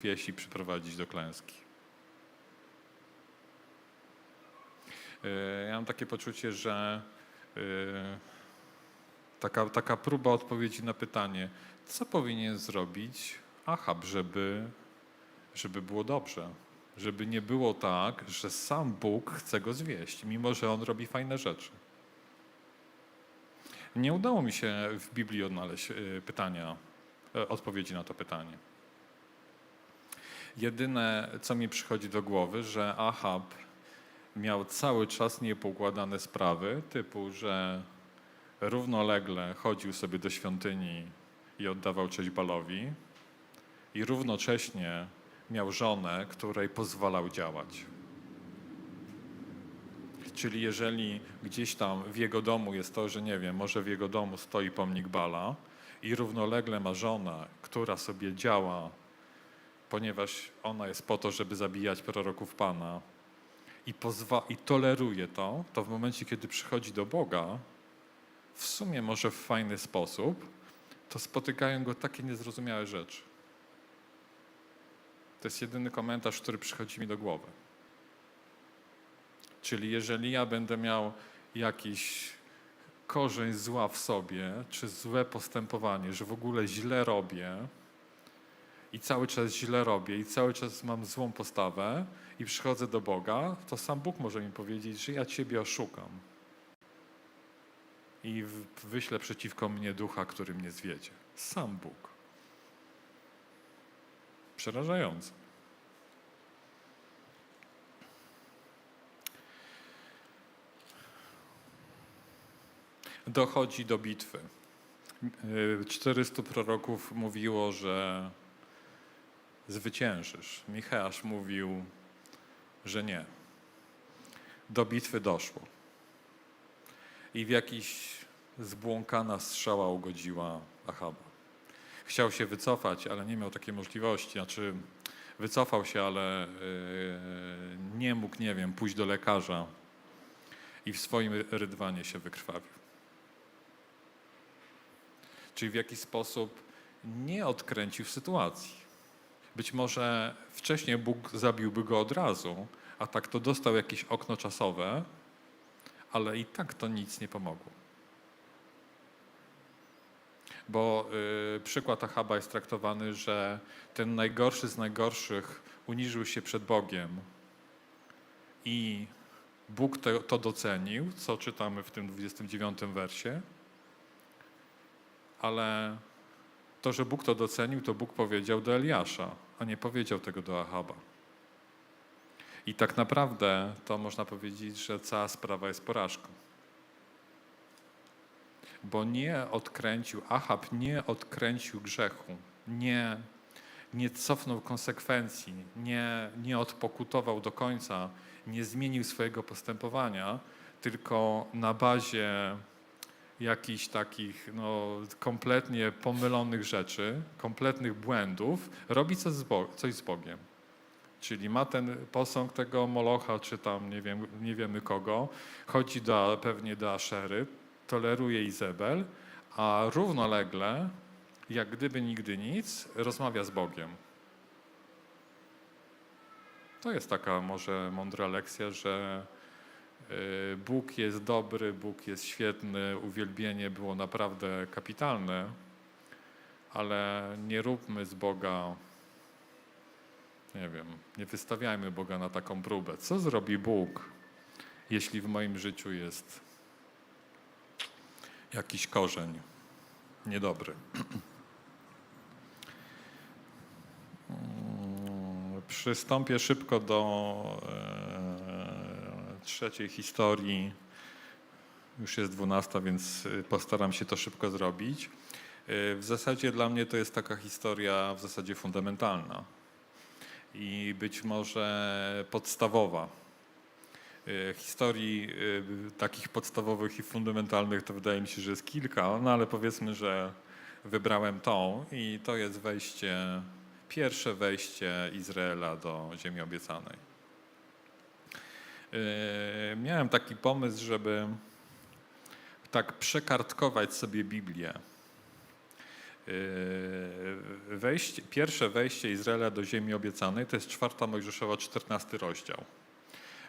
wieś i przyprowadzić do klęski. E, Ja mam takie poczucie, że e, taka, taka próba odpowiedzi na pytanie, co powinien zrobić Achab, żeby, żeby było dobrze, żeby nie było tak, że sam Bóg chce go zwieść, mimo że on robi fajne rzeczy. Nie udało mi się w Biblii odnaleźć e, pytania, odpowiedzi na to pytanie. Jedyne, co mi przychodzi do głowy, że Ahab miał cały czas niepoukładane sprawy, typu, że równolegle chodził sobie do świątyni i oddawał cześć Balowi i równocześnie miał żonę, której pozwalał działać. Czyli jeżeli gdzieś tam w jego domu jest to, że nie wiem, może w jego domu stoi pomnik Bala i równolegle ma żona, która sobie działa ponieważ ona jest po to, żeby zabijać proroków Pana i, pozwa- i toleruje to, to w momencie, kiedy przychodzi do Boga, w sumie może w fajny sposób, to spotykają go takie niezrozumiałe rzeczy. To jest jedyny komentarz, który przychodzi mi do głowy. Czyli jeżeli ja będę miał jakiś korzeń zła w sobie, czy złe postępowanie, że w ogóle źle robię, i cały czas źle robię i cały czas mam złą postawę i przychodzę do Boga, to sam Bóg może mi powiedzieć, że ja Ciebie oszukam. I wyślę przeciwko mnie ducha, który mnie zwiedzie. Sam Bóg. Przerażające. Dochodzi do bitwy. Y, 400 proroków mówiło, że zwyciężysz. Micheasz mówił, że nie. Do bitwy doszło. I w jakiś zbłąkana strzała ugodziła Achaba. Chciał się wycofać, ale nie miał takiej możliwości. Znaczy, wycofał się, ale yy, nie mógł, nie wiem, pójść do lekarza i w swoim rydwanie się wykrwawił. Czyli w jakiś sposób nie odkręcił sytuacji. Być może wcześniej Bóg zabiłby go od razu, a tak to dostał jakieś okno czasowe, ale i tak to nic nie pomogło. Bo y, przykład Achaba jest traktowany, że ten najgorszy z najgorszych uniżył się przed Bogiem i Bóg to, to docenił, co czytamy w tym 29 wersie, ale to, że Bóg to docenił, to Bóg powiedział do Eliasza, a nie powiedział tego do Achaba. I tak naprawdę to można powiedzieć, że cała sprawa jest porażką. Bo nie odkręcił, Achab nie odkręcił grzechu, nie, nie cofnął konsekwencji, nie, nie odpokutował do końca, nie zmienił swojego postępowania, tylko na bazie jakichś takich no, kompletnie pomylonych rzeczy, kompletnych błędów, robi coś z, Bo- coś z Bogiem. Czyli ma ten posąg tego Molocha, czy tam nie, wiem, nie wiemy kogo, chodzi do, pewnie do Aszery, toleruje Izabel, a równolegle, jak gdyby nigdy nic, rozmawia z Bogiem. To jest taka może mądra lekcja, że Bóg jest dobry, Bóg jest świetny, uwielbienie było naprawdę kapitalne, ale nie róbmy z Boga, nie wiem, nie wystawiajmy Boga na taką próbę. Co zrobi Bóg, jeśli w moim życiu jest jakiś korzeń niedobry? Mm, Przystąpię szybko do e, trzeciej historii. Już jest dwunasta, więc y, postaram się to szybko zrobić. Y, W zasadzie dla mnie to jest taka historia w zasadzie fundamentalna i być może podstawowa. Y, Historii takich podstawowych i fundamentalnych to wydaje mi się, że jest kilka, no ale powiedzmy, że wybrałem tą i to jest wejście, pierwsze wejście Izraela do ziemi obiecanej. Yy, Miałem taki pomysł, żeby tak przekartkować sobie Biblię Yy, Wejście, pierwsze wejście Izraela do ziemi obiecanej to jest czwarta Mojżeszowa, 14 rozdział.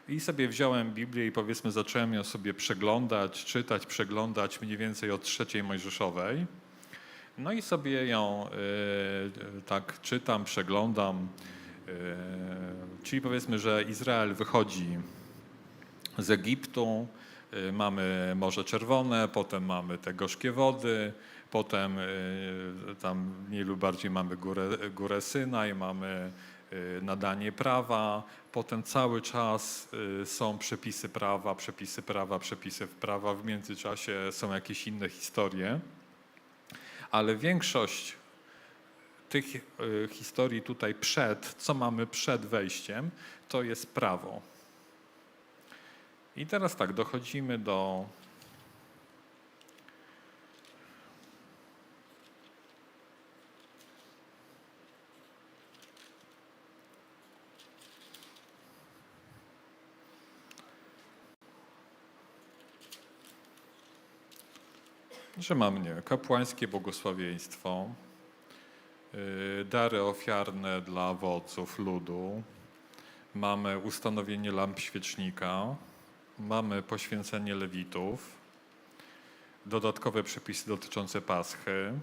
I sobie wziąłem Biblię i powiedzmy zacząłem ją sobie przeglądać, czytać, przeglądać mniej więcej od trzeciej Mojżeszowej. No i sobie ją y, tak czytam, przeglądam. Czyli powiedzmy, że Izrael wychodzi z Egiptu, y, mamy Morze Czerwone, potem mamy te gorzkie wody, potem y, tam mniej lub bardziej mamy górę, górę Synaj, mamy y, nadanie prawa, potem cały czas są przepisy prawa, przepisy prawa, przepisy prawa, w międzyczasie są jakieś inne historie, ale większość tych historii tutaj przed, co mamy przed wejściem, to jest prawo. I teraz tak, dochodzimy do że mam nie, kapłańskie błogosławieństwo, y, dary ofiarne dla owoców ludu, mamy ustanowienie lamp świecznika, mamy poświęcenie lewitów, dodatkowe przepisy dotyczące paschy,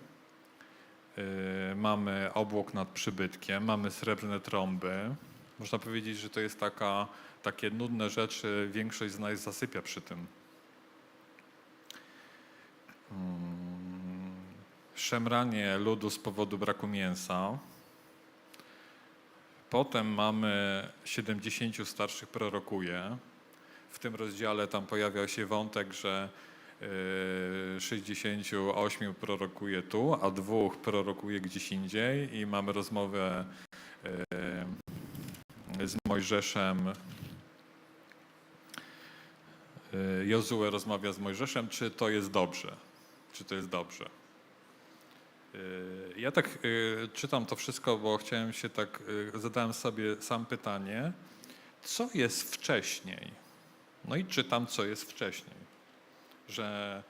y, mamy obłok nad przybytkiem, mamy srebrne trąby. Można powiedzieć, że to jest taka, takie nudne rzeczy, większość z nas zasypia przy tym. Mm, szemranie ludu z powodu braku mięsa. Potem mamy 70 starszych prorokuje. W tym rozdziale tam pojawiał się wątek, że y, 68 prorokuje tu, a dwóch prorokuje gdzieś indziej i mamy rozmowę y, z Mojżeszem. Y, Jozue rozmawia z Mojżeszem, czy to jest dobrze czy to jest dobrze. Ja tak czytam to wszystko, bo chciałem się tak, zadałem sobie sam pytanie, co jest wcześniej? No i czytam, co jest wcześniej. Że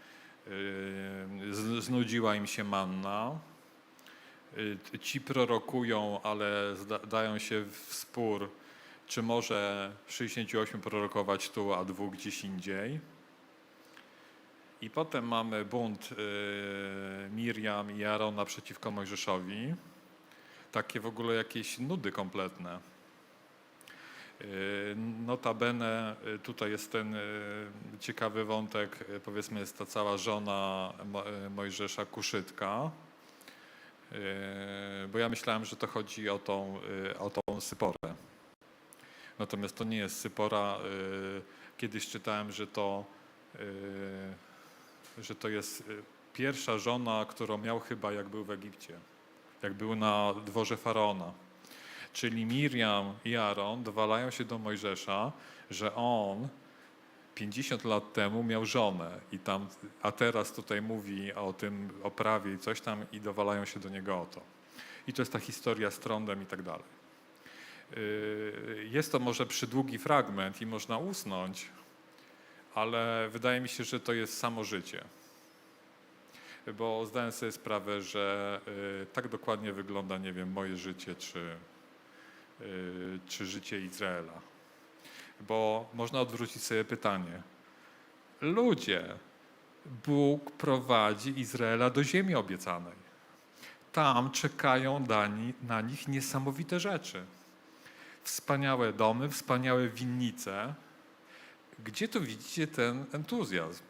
z- znudziła im się manna, yy, ci prorokują, ale dają się w spór, czy może 68 prorokować tu, a dwóch gdzieś indziej. I potem mamy bunt y, Miriam i Arona przeciwko Mojżeszowi. Takie w ogóle jakieś nudy kompletne. Y, Notabene y, tutaj jest ten y, ciekawy wątek, powiedzmy jest ta cała żona Mo- Mojżesza Kuszytka. Bo ja myślałem, że to chodzi o tą, o tą Syporę. Natomiast to nie jest Sypora. Kiedyś czytałem, że to że to jest pierwsza żona, którą miał chyba jak był w Egipcie, jak był na dworze faraona. Czyli Miriam i Aaron dowalają się do Mojżesza, że on 50 lat temu miał żonę i tam, a teraz tutaj mówi o tym, o prawie i coś tam i dowalają się do niego o to. I to jest ta historia z trądem i tak dalej. Y, Jest to może przydługi fragment i można usnąć, ale wydaje mi się, że to jest samo życie. Bo zdałem sobie sprawę, że y, tak dokładnie wygląda, nie wiem, moje życie czy, czy życie Izraela. Bo można odwrócić sobie pytanie. Ludzie, Bóg prowadzi Izraela do ziemi obiecanej. Tam czekają na nich niesamowite rzeczy. Wspaniałe domy, wspaniałe winnice, gdzie tu widzicie ten entuzjazm?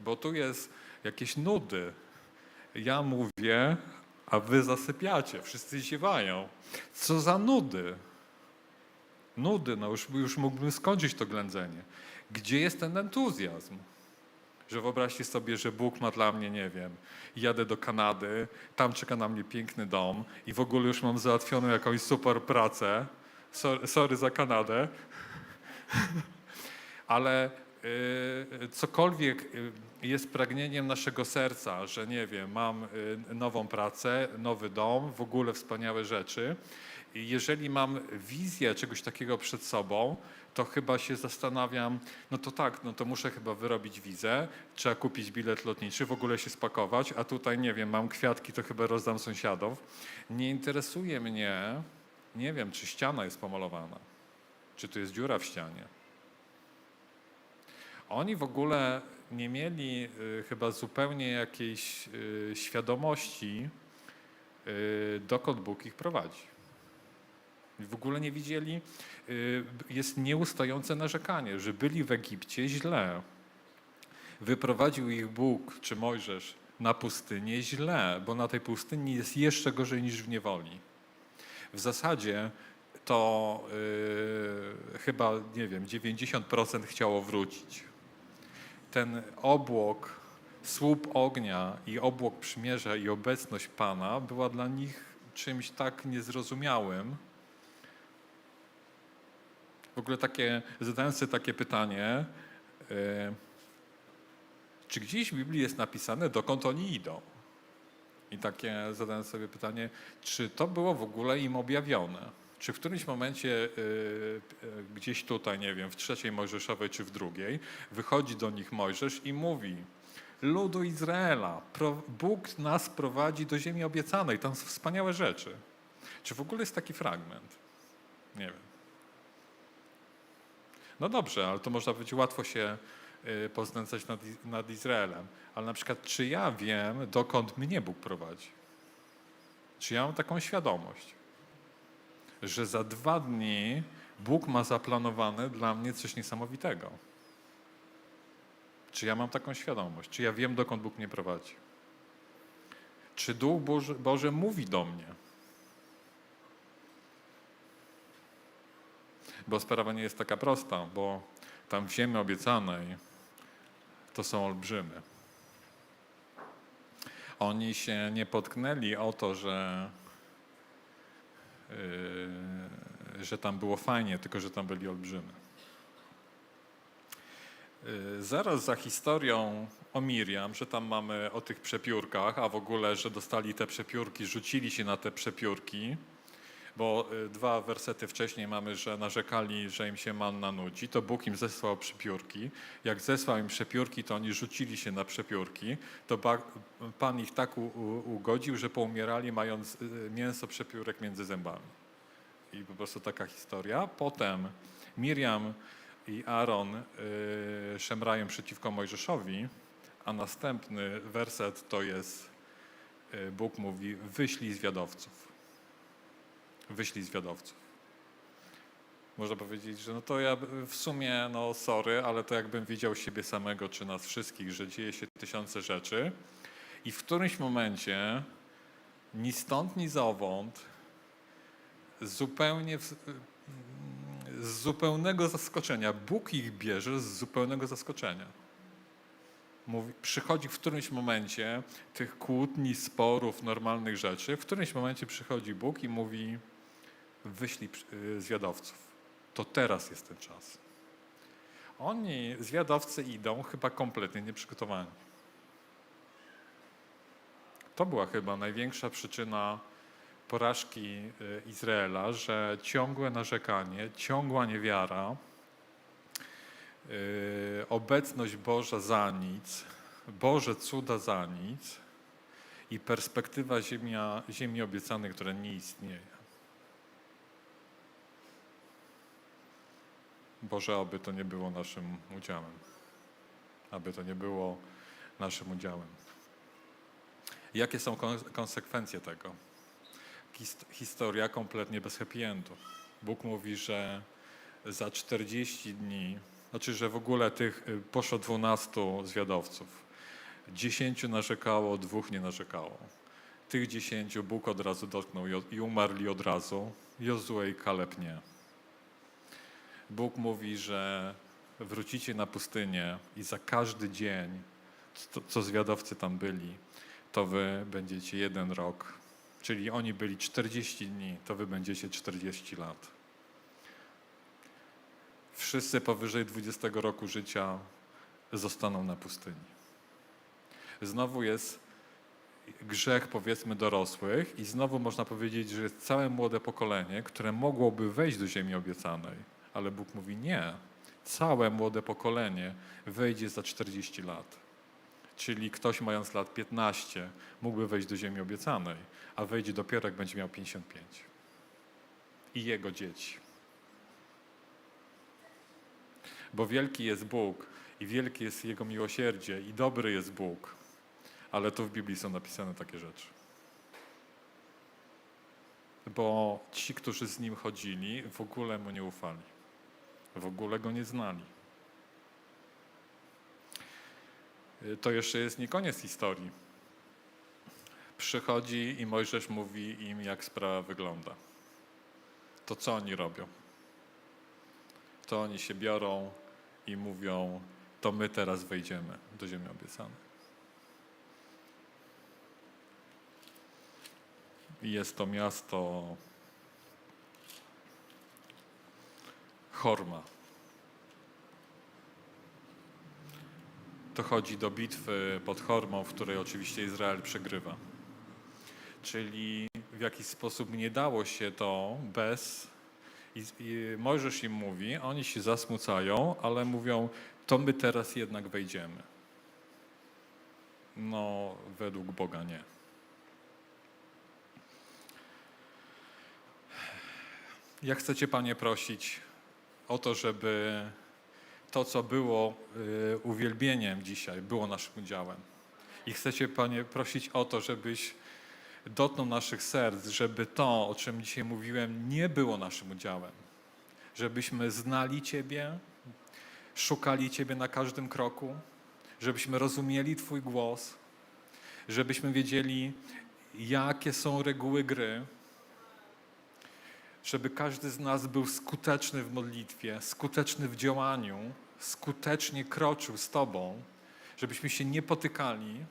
Bo tu jest jakieś nudy. Ja mówię, a wy zasypiacie, wszyscy ziewają. Co za nudy? Nudy, no już, już mógłbym skończyć to ględzenie. Gdzie jest ten entuzjazm? Że wyobraźcie sobie, że Bóg ma dla mnie, nie wiem, jadę do Kanady, tam czeka na mnie piękny dom i w ogóle już mam załatwioną jakąś super pracę. Sorry, sorry za Kanadę, ale cokolwiek y, jest pragnieniem naszego serca, że nie wiem, mam y, nową pracę, nowy dom, w ogóle wspaniałe rzeczy. I jeżeli mam wizję czegoś takiego przed sobą, to chyba się zastanawiam, no to tak, no to muszę chyba wyrobić wizę, trzeba kupić bilet lotniczy, w ogóle się spakować, a tutaj nie wiem, mam kwiatki, to chyba rozdam sąsiadów. Nie interesuje mnie, nie wiem, czy ściana jest pomalowana, czy tu jest dziura w ścianie. Oni w ogóle nie mieli y, chyba zupełnie jakiejś y, świadomości, y, dokąd Bóg ich prowadzi. W ogóle nie widzieli, jest nieustające narzekanie, że byli w Egipcie źle. Wyprowadził ich Bóg czy Mojżesz na pustynię źle, bo na tej pustyni jest jeszcze gorzej niż w niewoli. W zasadzie to y, chyba, nie wiem, 90% chciało wrócić. Ten obłok, słup ognia i obłok przymierza i obecność Pana była dla nich czymś tak niezrozumiałym. W ogóle takie, zadając sobie takie pytanie, y, czy gdzieś w Biblii jest napisane, dokąd oni idą? I takie zadając sobie pytanie, czy to było w ogóle im objawione? Czy w którymś momencie y, y, gdzieś tutaj, nie wiem, w trzeciej Mojżeszowej czy w drugiej, wychodzi do nich Mojżesz i mówi, ludu Izraela, Bóg nas prowadzi do ziemi obiecanej, tam są wspaniałe rzeczy. Czy w ogóle jest taki fragment? Nie wiem. No dobrze, ale to można być łatwo się y, poznęcać nad, nad Izraelem. Ale na przykład, czy ja wiem, dokąd mnie Bóg prowadzi? Czy ja mam taką świadomość, że za dwa dni Bóg ma zaplanowane dla mnie coś niesamowitego? Czy ja mam taką świadomość? Czy ja wiem, dokąd Bóg mnie prowadzi? Czy Duch Boży, Boży mówi do mnie? Bo sprawa nie jest taka prosta, bo tam w ziemi obiecanej to są olbrzymy. Oni się nie potknęli o to, że, że tam było fajnie, tylko że tam byli olbrzymy. Yy, Zaraz za historią o Miriam, że tam mamy o tych przepiórkach, a w ogóle, że dostali te przepiórki, rzucili się na te przepiórki, bo y, dwa wersety wcześniej mamy, że narzekali, że im się manna nudzi, to Bóg im zesłał przepiórki. Jak zesłał im przepiórki, to oni rzucili się na przepiórki. To Pan ich tak ugodził, że poumierali, mając y, mięso przepiórek między zębami. I po prostu taka historia. Potem Miriam i Aaron y, szemrają przeciwko Mojżeszowi, a następny werset to jest, Bóg mówi, wyślij zwiadowców wyślij zwiadowców. Można powiedzieć, że no to ja w sumie, no sorry, ale to jakbym widział siebie samego czy nas wszystkich, że dzieje się tysiące rzeczy i w którymś momencie ni stąd, ni zowąd zupełnie w, z zupełnego zaskoczenia, Bóg ich bierze z zupełnego zaskoczenia. Mówi, przychodzi w którymś momencie tych kłótni, sporów, normalnych rzeczy, w którymś momencie przychodzi Bóg i mówi, wyślij y, zwiadowców. To teraz jest ten czas. Oni, zwiadowcy, idą chyba kompletnie nieprzygotowani. To była chyba największa przyczyna porażki y, Izraela, że ciągłe narzekanie, ciągła niewiara, y, obecność Boża za nic, Boże cuda za nic i perspektywa ziemia, ziemi obiecanej, która nie istnieje. Boże, aby to nie było naszym udziałem. Aby to nie było naszym udziałem. Jakie są kon- konsekwencje tego? Hist- historia kompletnie bez happy endu. Bóg mówi, że za 40 dni, znaczy, że w ogóle tych y, poszło 12 zwiadowców. 10 narzekało, dwóch nie narzekało. Tych 10 Bóg od razu dotknął i umarli od razu. Jozue i Kaleb nie. Bóg mówi, że wrócicie na pustynię i za każdy dzień, co, co zwiadowcy tam byli, to wy będziecie jeden rok. Czyli oni byli 40 dni, to wy będziecie 40 lat. wszyscy powyżej 20 roku życia zostaną na pustyni. Znowu jest grzech, powiedzmy, dorosłych, i znowu można powiedzieć, że jest całe młode pokolenie, które mogłoby wejść do ziemi obiecanej, ale Bóg mówi nie. Całe młode pokolenie wejdzie za 40 lat. Czyli ktoś mając lat 15 mógłby wejść do ziemi obiecanej, a wejdzie dopiero jak będzie miał 55. I jego dzieci. Bo wielki jest Bóg i wielkie jest Jego miłosierdzie i dobry jest Bóg. Ale tu w Biblii są napisane takie rzeczy. Bo ci, którzy z Nim chodzili, w ogóle Mu nie ufali. W ogóle Go nie znali. Y, To jeszcze jest nie koniec historii. Przychodzi i Mojżesz mówi im, jak sprawa wygląda. To co oni robią? To oni się biorą i mówią, to my teraz wejdziemy do ziemi obiecanej. I jest to miasto Horma. Dochodzi do bitwy pod Hormą, w której oczywiście Izrael przegrywa. Czyli w jakiś sposób nie dało się to bez. I, Mojżesz im mówi, oni się zasmucają, ale mówią, to my teraz jednak wejdziemy. No, według Boga nie. Ja chcę Cię, Panie, prosić o to, żeby to, co było y, uwielbieniem dzisiaj, było naszym udziałem. I chcę Cię, Panie, prosić o to, żebyś dotknął naszych serc, żeby to, o czym dzisiaj mówiłem, nie było naszym udziałem. Żebyśmy znali Ciebie, szukali Ciebie na każdym kroku, żebyśmy rozumieli Twój głos, żebyśmy wiedzieli, jakie są reguły gry, żeby każdy z nas był skuteczny w modlitwie, skuteczny w działaniu, skutecznie kroczył z Tobą, żebyśmy się nie potykali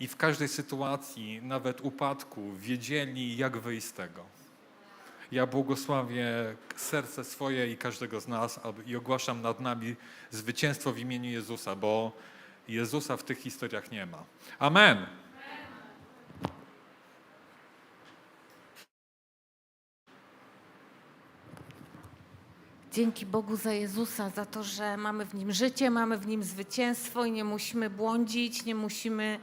i w każdej sytuacji, nawet upadku, wiedzieli, jak wyjść z tego. Ja błogosławię serce swoje i każdego z nas i ogłaszam nad nami zwycięstwo w imieniu Jezusa, bo Jezusa w tych historiach nie ma. Amen. Dzięki Bogu za Jezusa, za to, że mamy w Nim życie, mamy w Nim zwycięstwo i nie musimy błądzić, nie musimy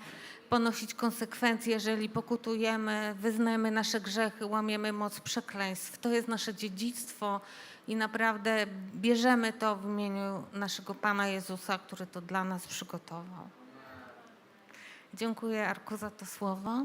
ponosić konsekwencji, jeżeli pokutujemy, wyznajemy nasze grzechy, łamiemy moc przekleństw. To jest nasze dziedzictwo i naprawdę bierzemy to w imieniu naszego Pana Jezusa, który to dla nas przygotował. Dziękuję Arku za to słowo.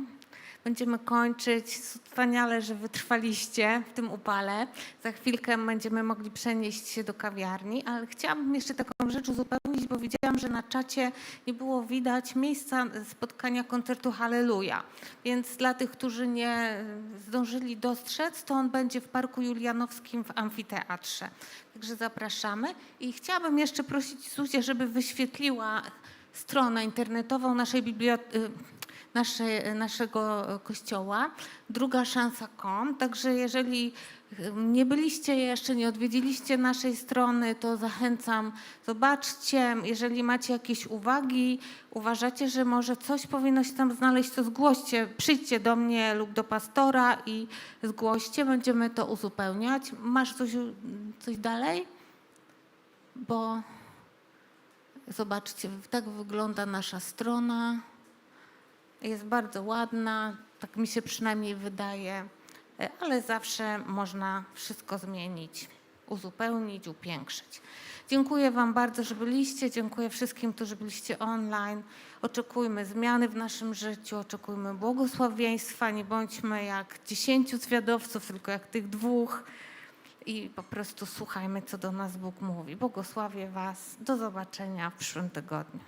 Będziemy kończyć. Wspaniale, że wytrwaliście w tym upale. Za chwilkę będziemy mogli przenieść się do kawiarni, ale chciałabym jeszcze taką rzecz uzupełnić, bo widziałam, że na czacie nie było widać miejsca spotkania koncertu Halleluja. Więc dla tych, którzy nie zdążyli dostrzec, to on będzie w Parku Julianowskim w amfiteatrze. Także zapraszamy. I chciałabym jeszcze prosić Zuzię, żeby wyświetliła stronę internetową naszej biblioteki nasze, naszego kościoła, druga szansa.com. Także jeżeli nie byliście jeszcze, nie odwiedziliście naszej strony, to zachęcam, zobaczcie. Jeżeli macie jakieś uwagi, uważacie, że może coś powinno się tam znaleźć, to zgłoście. Przyjdźcie do mnie lub do pastora i zgłoście, będziemy to uzupełniać. Masz coś, coś dalej? Bo zobaczcie, tak wygląda nasza strona. Jest bardzo ładna, tak mi się przynajmniej wydaje, e, ale zawsze można wszystko zmienić, uzupełnić, upiększyć. Dziękuję Wam bardzo, że byliście. Dziękuję wszystkim, którzy byliście online. Oczekujmy zmiany w naszym życiu, oczekujmy błogosławieństwa. Nie bądźmy jak dziesięciu zwiadowców, tylko jak tych dwóch. I po prostu słuchajmy, co do nas Bóg mówi. Błogosławię Was. Do zobaczenia w przyszłym tygodniu.